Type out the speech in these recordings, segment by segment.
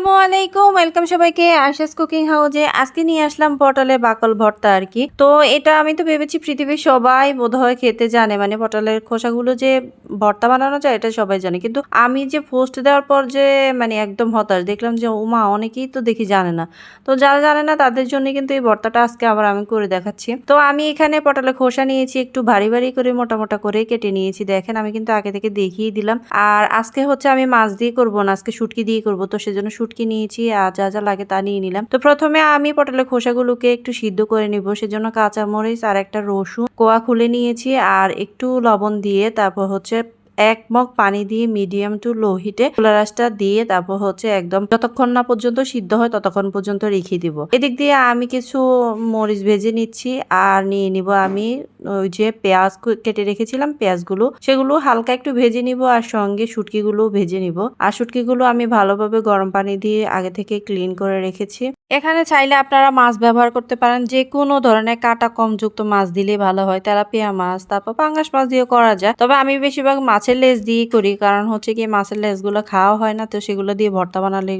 আসসালামু আলাইকুম। ওয়েলকাম সবাইকে আশাস কুকিং হাউজে আজকে নিয়ে আসলাম পটলের বাকল ভর্তা আর কি। তো এটা আমি তো ভেবেছি পৃথিবীর সবাই বোধহয় খেতে জানে। মানে পটলের খোসাগুলো যে ভর্তা বানানো যায়, এটা সবাই জানে। কিন্তু আমি যে পোস্ট দেওয়ার পর যে মানে একদম হতাশ, দেখলাম যে উমা, অনেকেই তো দেখি জানে না। তো যারা জানে না, তাদের জন্য কিন্তু এই ভর্তাটা আজকে আবার আমি করে দেখাচ্ছি। তো আমি এখানে পটলের খোসা নিয়েছি, একটু ভারী ভারী করে মোটা মোটা করে কেটে নিয়েছি। দেখেন, আমি কিন্তু আগে থেকে দেখিয়ে দিলাম। আর আজকে হচ্ছে আমি মাছ দিয়ে করব না, আজকে শুটকি দিয়ে করব। তো সেজন্য শুটকি নিয়েছি আর যা যা লাগে তা নিয়ে নিলাম। তো প্রথমে আমি পটলের খোসাগুলোকে একটু সিদ্ধ করে নিব। সেজন্য কাঁচামরিচ আর একটা রসুন, কোয়া খুলে নিয়েছি আর একটু লবণ দিয়ে তারপর হচ্ছে এক মগ পানি দিয়ে মিডিয়াম টু লো হিটে রাসটা দিয়ে তারপর হচ্ছে একদম যতক্ষণ না পর্যন্ত সিদ্ধ হয় ততক্ষণ পর্যন্ত রেখে দিব। এদিক দিয়ে আমি কিছু মরিচ ভেজে নিচ্ছি আর নিয়ে নিব আমি ওই যে পেঁয়াজ কেটে রেখেছিলাম পেঁয়াজগুলো। সেগুলো হালকা একটু ভেজে নিব আর সঙ্গে শুটকিগুলো ভেজে নিব। আর শুটকিগুলো আমি ভালোভাবে গরম পানি দিয়ে আগে থেকে ক্লিন করে রেখেছি। এখানে চাইলে আপনারা মাছ ব্যবহার করতে পারেন। যে কোনো ধরনের কাটা কম যুক্ত মাছ দিলে ভালো হয়। তেলাপিয়া মাছ, তারপর পাঙ্গাস মাছ দিয়ে করা যায়। তবে আমি বেশিরভাগ মাছের লেজ দিয়ে করি, কারণ হচ্ছে কি মাছের লেজগুলো খাওয়া হয় না, তো সেগুলো দিয়ে ভর্তা বানালে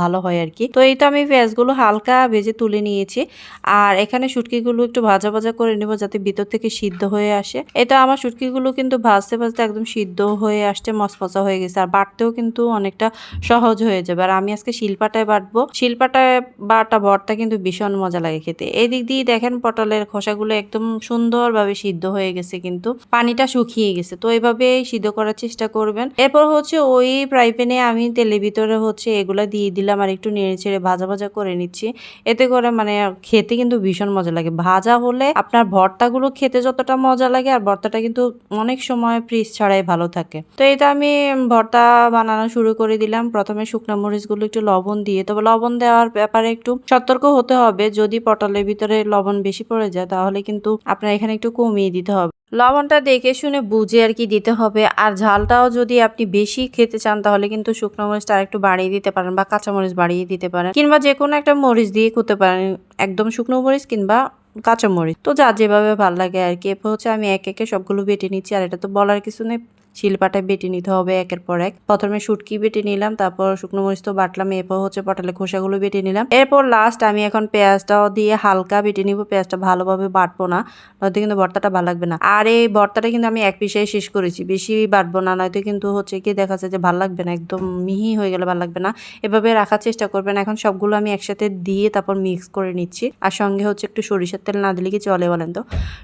ভালো হয় আর কি। তো এই তো আমি পেঁয়াজগুলো হালকা ভেজে তুলে নিয়েছি, আর এখানে শুটকিগুলো একটু ভাজা ভাজা করে নেব যাতে ভিতর থেকে সিদ্ধ হয়ে আসে। এটা আমার শুটকিগুলো কিন্তু ভাজতে ভাজতে একদম সিদ্ধ হয়ে আসছে, মচমচা হয়ে গেছে, আর বাটতেও কিন্তু অনেকটা সহজ হয়ে যাবে। আর আমি আজকে শিলপাটায় বাটবো। শিলপাটায় বাটা ভর্তা কিন্তু ভীষণ মজা লাগে খেতে। এই দিক দিয়ে দেখেন পটলের খোসাগুলো একদম সুন্দরভাবে সিদ্ধ হয়ে গেছে কিন্তু, পানিটা শুকিয়ে গেছে। তো এইভাবে সিদ্ধ করার চেষ্টা করবেন। এরপর হচ্ছে ওই ফ্রাই প্যানে আমি তেলের ভিতরে হচ্ছে এগুলা দিয়ে দিলাম আর একটু নেড়ে ছেড়ে ভাজা ভাজা করে নিচ্ছি। এতে করে মানে খেতে কিন্তু ভীষণ মজা লাগে। ভাজা হলে আপনার ভর্তাগুলো খেতে যতটা মজা লাগে আর ভর্তাটা কিন্তু অনেক সময় ফ্রিজ ছাড়াই ভালো থাকে। তো এটা আমি ভর্তা বানানো শুরু করে দিলাম। প্রথমে শুকনো মরিচগুলো একটু লবণ দিয়ে, তবে লবণ দেওয়ার ব্যাপারে একটু সতর্ক হতে হবে। যদি পটলের ভিতরে লবণ বেশি পড়ে যায়, তাহলে কিন্তু আপনার এখানে একটু কমিয়ে দিতে হবে। লবণটা দেখে শুনে বুঝে আর কি দিতে হবে। আর ঝালটাও যদি আপনি বেশি খেতে চান, তাহলে কিন্তু শুকনো মরিচটা একটু বাড়িয়ে দিতে পারেন বা কাঁচা মরিচ বাড়িয়ে দিতে পারেন। কিংবা যে কোনো একটা মরিচ দিয়ে করতে পারেন, একদম শুকনো মরিচ কিংবা কাঁচামরিচ তো যা যেভাবে ভালো লাগে আর কি। এরপর হচ্ছে আমি এক একে সবগুলো বেটে নিচ্ছি, আর এটা তো বলার কিছু নেই। শিলপাটায় বেটে নিতে হবে একের পর এক। প্রথমে শুটকি বেটে নিলাম, তারপর শুকনো মরিচ তো বাটলাম, এরপর হচ্ছে পটলে খোসাগুলো বেটে নিলাম। এরপর লাস্ট আমি এখন পেঁয়াজটাও দিয়ে হালকা বেটে নিব, পেঁয়াজটা ভালোভাবে বাটবো না, নয়তো কিন্তু ভর্তাটা ভালো লাগবে না। আর এই ভর্তাটা কিন্তু আমি এক পিসাই শেষ করেছি, বেশি বাটবো না, নয়তো কিন্তু হচ্ছে কি দেখা যাচ্ছে যে ভালো লাগবে না, একদম মিহি হয়ে গেলে ভালো লাগবে না। এভাবে রাখার চেষ্টা করবেন, এখন সবগুলো আমি একসাথে দিয়ে তারপর মিক্স করে নিচ্ছি। আর সঙ্গে হচ্ছে একটু সরিষার তেল না দিলে কি চলে বলেন তো?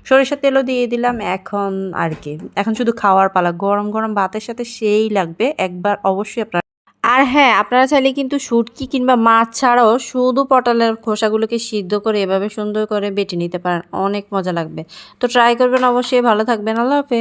সরিষার তেলও দিয়ে দিলাম এখন আর কি, এখন শুধু খাওয়ার পালা গরম গরম ভাতের সাথে সেই লাগবে, একবার অবশ্যই আপনার আর হ্যাঁ আপনারা চাইলে কিন্তু শুটকি কিংবা মাছ ছাড়াও শুধু পটলের খোসাগুলোকে সিদ্ধ করে এভাবে সুন্দর করে বেটে নিতে পারেন, অনেক মজা লাগবে। তো ট্রাই করবেন অবশ্যই, ভালো থাকবেন, আল্লাহ হাফেজ।